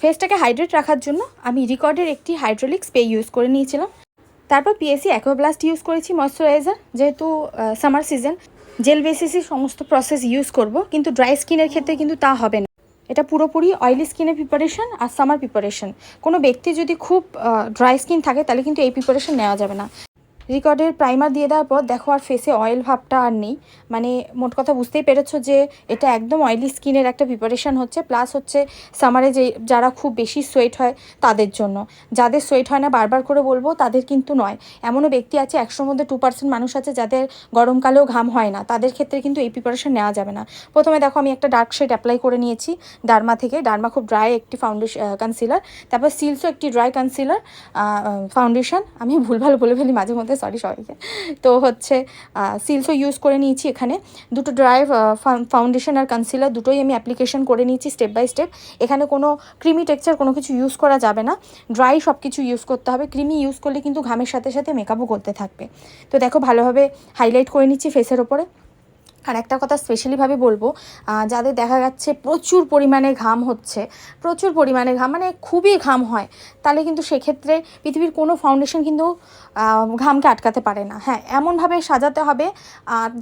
ফেসটাকে hydrate রাখার জন্য আমি রিকর্ডের একটি হাইড্রোলিক স্প্রে ইউজ করে নিয়েছিলাম। তারপর পিএসসি অ্যাকোব্লাস্ট ইউজ করেছি ময়শ্চারাইজার, যেহেতু সামার সিজন। জেল বেসিসই সমস্ত প্রসেস ইউজ করব, কিন্তু ড্রাই স্কিনের ক্ষেত্রে কিন্তু তা হবে না। এটা পুরোপুরি অয়েলি স্কিনের প্রিপারেশন আর সামার প্রিপারেশন। কোনো ব্যক্তি যদি খুব ড্রাই স্কিন থাকে, তাহলে কিন্তু এই প্রিপারেশন নেওয়া যাবে না। রিকর্ডের প্রাইমার দিয়ে দেওয়ার পর দেখো আর ফেসে অয়েল ভাবটা আর নেই। মানে মোট কথা বুঝতেই পেরেছ যে এটা একদম অয়েলি স্কিনের একটা প্রিপারেশন হচ্ছে। প্লাস হচ্ছে সামারে যে যারা খুব বেশি সোয়েট হয় তাদের জন্য। যাদের সোয়েট হয় না, বারবার করে বলব, তাদের কিন্তু নয়। এমনও ব্যক্তি আছে, একশোর মধ্যে টু পার্সেন্ট মানুষ আছে যাদের গরমকালেও ঘাম হয় না। তাদের ক্ষেত্রে কিন্তু এই প্রিপারেশান নেওয়া যাবে না। প্রথমে দেখো, আমি একটা ডার্ক শেড অ্যাপ্লাই করে নিয়েছি ডার্মা থেকে। ডার্মা খুব ড্রাই একটি ফাউন্ডেশন কনসিলার তারপর সিলসও একটি ড্রাই কনসিলার ফাউন্ডেশন আমি ভুলভাল বলে ফেলি, মাঝে মধ্যে সরি সবাইকে তো হচ্ছে সিলসও ইউজ করে নিয়েছি এখানে। দুটো ড্রাই ফাউন্ডেশন আর কনসিলার দুটোই আমি অ্যাপ্লিকেশন করে নিয়েছি স্টেপ বাই স্টেপ এখানে কোনো ক্রিমি টেক্সচার কোনো কিছু ইউজ করা যাবে না। ড্রাই সব কিছু ইউজ করতে হবে। ক্রিমি ইউজ করলে কিন্তু ঘামের সাথে সাথে মেকআপও করতে থাকবে। তো দেখো ভালোভাবে হাইলাইট করে নিচ্ছি ফেসের ওপরে। আর একটা কথা স্পেশালিভাবে বলব যাদের দেখা যাচ্ছে প্রচুর পরিমাণে ঘাম হচ্ছে, প্রচুর পরিমাণে ঘাম মানে খুবই ঘাম হয়, তাহলে কিন্তু সেক্ষেত্রে পৃথিবীর কোনো ফাউন্ডেশন কিন্তু ঘামকে আটকাতে পারে না। হ্যাঁ এমনভাবে সাজাতে হবে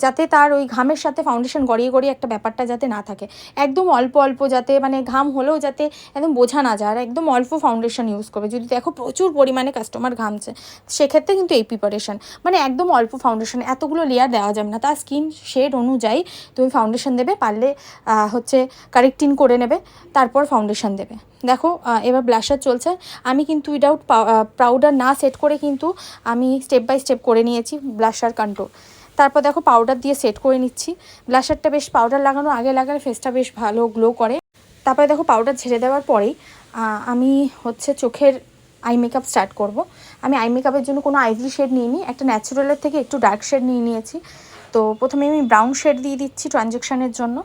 যাতে তার ওই ঘামের সাথে ফাউন্ডেশন গড়িয়ে গড়িয়ে একটা ব্যাপারটা যাতে না থাকে। একদম অল্প অল্প যাতে মানে ঘাম হলেও যাতে একদম বোঝা না যায়, আর একদম অল্প ফাউন্ডেশন ইউজ করবে। যদি দেখো প্রচুর পরিমাণে কাস্টমার ঘামছে সেক্ষেত্রে কিন্তু এই প্রিপারেশন মানে একদম অল্প ফাউন্ডেশন এতগুলো লেয়ার দেওয়া যাবে না, তার স্কিন শেড অনুযায়ী তুমি ফাউন্ডেশন দেবে, পারলে হচ্ছে কারেক্টিন করে নেবে, তারপর ফাউন্ডেশন দেবে। দেখো এবার ব্লাশার চলছে। আমি কিন্তু উইদাউট পাউডার না সেট করে কিন্তু আমি স্টেপ বাই স্টেপ করে নিয়েছি ব্লাশার কন্ট্রোল তারপর দেখো পাউডার দিয়ে সেট করে নিচ্ছি। ব্লাশারটা বেশ পাউডার লাগানো, আগে লাগালে ফেসটা বেশ ভালো গ্লো করে। তারপরে দেখো পাউডার ঝেড়ে দেওয়ার পরেই আমি হচ্ছে চোখের আই মেকআপ স্টার্ট করব। আমি আই মেকআপের জন্য কোনো আইভরি শেড নিইনি, একটা ন্যাচারালের থেকে একটু ডার্ক শেড নিয়ে নিয়েছি। তো প্রথমে আমি ব্রাউন শেড দিয়ে দিচ্ছি ট্রানজ্যাকশানের জন্য।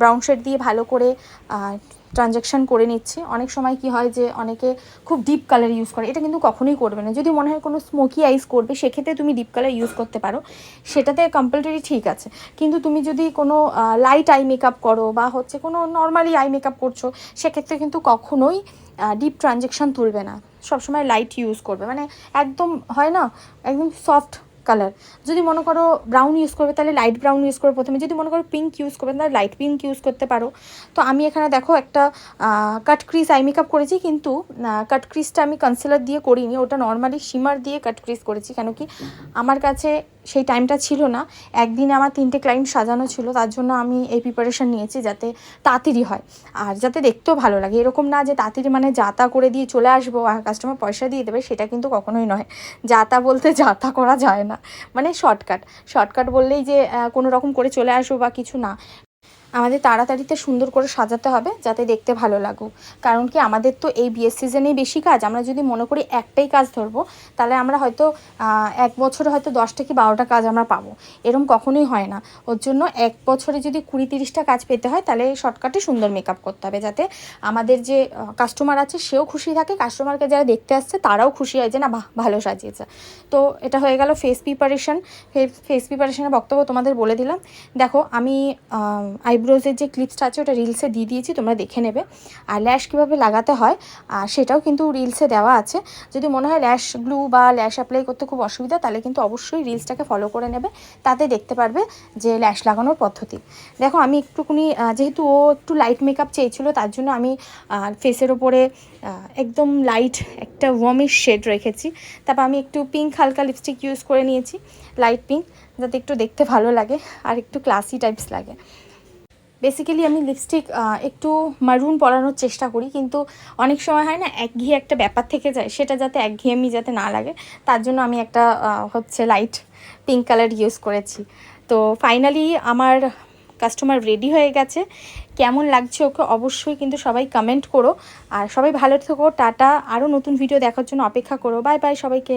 ব্রাউন শেড দিয়ে ভালো করে ট্রানজ্যাকশান করে নিচ্ছি। অনেক সময় কি হয় যে অনেকে খুব ডিপ কালার ইউজ করে, এটা কিন্তু কখনোই করবে না। যদি মনে হয় কোনো স্মোকি আইস করবে, সেক্ষেত্রে তুমি ডিপ কালার ইউজ করতে পারো। সেটাতে কম্পালসারি ঠিক আছে। কিন্তু তুমি যদি কোনো লাইট আই মেকআপ করো বা হচ্ছে কোনো নর্মালি আই মেকআপ করছ, সেক্ষেত্রে কিন্তু কখনোই ডিপ ট্রানজ্যাকশান তুলবে না। সবসময় লাইট ইউজ করবে। মানে একদম হয় না? একদম সফট কালার যদি মনে করো ব্রাউন ইউজ করবে, তাহলে লাইট ব্রাউন ইউজ করবে প্রথমে। যদি মনে করো পিঙ্ক ইউজ করবে, তাহলে লাইট পিঙ্ক ইউজ করতে পারো। তো আমি এখানে দেখো একটা কাট ক্রিজ আই মেকআপ করেছি, কিন্তু কাট ক্রিজটা আমি কনসিলার দিয়ে করিনি। ওটা নর্মালি শিমার দিয়ে কাট ক্রিজ করেছি, কেন কি আমার কাছে সেই টাইমটা ছিল না। একদিন আমার তিনটে ক্লায়েন্ট সাজানো ছিল, তার জন্য আমি এই প্রিপারেশান নিয়েছি যাতে তাড়াতাড়ি হয়। আর যাতে দেখতেও ভালো লাগে। এরকম না যে তাড়াতাড়ি মানে যাতা করে দিয়ে চলে আসব আর কাস্টমার পয়সা দিয়ে দেবে, সেটা কিন্তু কখনোই নয়। যাতা বলতে যাতা করা যায় না। মানে শর্টকাট শর্টকাট বললেই যে কোনো রকম করে চলে আসব বা কিছু না। আমাদের তাড়াতাড়িতে সুন্দর করে সাজাতে হবে যাতে দেখতে ভালো লাগুক। কারণ কি আমাদের তো এই বিয়ের সিজনেই বেশি কাজ। আমরা যদি মনে করি একটাই কাজ ধরবো, তাহলে আমরা হয়তো এক বছরে হয়তো দশটা কি বারোটা কাজ আমরা পাবো। এরম কখনোই হয় না। ওর জন্য এক বছরে যদি কুড়ি তিরিশটা কাজ পেতে হয়, তাহলে শর্টকাটে সুন্দর মেকআপ করতে হবে যাতে আমাদের যে কাস্টমার আছে, সেও খুশি থাকে। কাস্টমারকে যারা দেখতে আসছে, তারাও খুশি হয় যে, না, বাহ, ভালো সাজিয়েছে। তো এটা হয়ে গেল ফেস প্রিপারেশন ফেস প্রিপারেশনের বক্তব্য তোমাদের বলে দিলাম। দেখো, আমি আইব্রোজের যে ক্লিপসটা আছে, ওটা রিলসে দিয়ে দিয়েছি, তোমরা দেখে নেবে। আর ল্যাশ কীভাবে লাগাতে হয় আর সেটাও কিন্তু রিলসে দেওয়া আছে। যদি মনে হয় ল্যাশ গ্লু বা ল্যাশ অ্যাপ্লাই করতে খুব অসুবিধা, তাহলে কিন্তু অবশ্যই রিলসটাকে ফলো করে নেবে। তাতে দেখতে পারবে যে ল্যাশ লাগানোর পদ্ধতি। দেখো, আমি একটুকুনি যেহেতু ও একটু লাইট মেকআপ চেয়েছিল, তার জন্য আমি ফেসের ওপরে একদম লাইট একটা ওয়ার্মিশ শেড রেখেছি। তারপর আমি একটু পিঙ্ক হালকা লিপস্টিক ইউজ করে নিয়েছি লাইট পিঙ্ক যাতে একটু দেখতে ভালো লাগে, আর একটু ক্লাসি টাইপস লাগে। বেসিক্যালি আমি লিপস্টিক একটু মারুন পরানোর চেষ্টা করি, কিন্তু অনেক সময় হয় না, একঘেয়ে একটা ব্যাপার থেকে যায়, সেটা যাতে একঘেয়েমি যাতে না লাগে, তার জন্য আমি একটা হচ্ছে লাইট পিঙ্ক কালার ইউজ করেছি। তো ফাইনালি আমার কাস্টমার রেডি হয়ে গেছে, কেমন লাগছে ওকে অবশ্যই কিন্তু সবাই কমেন্ট করো, আর সবাই ভালো থেকো, টাটা আরও নতুন ভিডিও দেখার জন্য অপেক্ষা করো বাই বাই সবাইকে।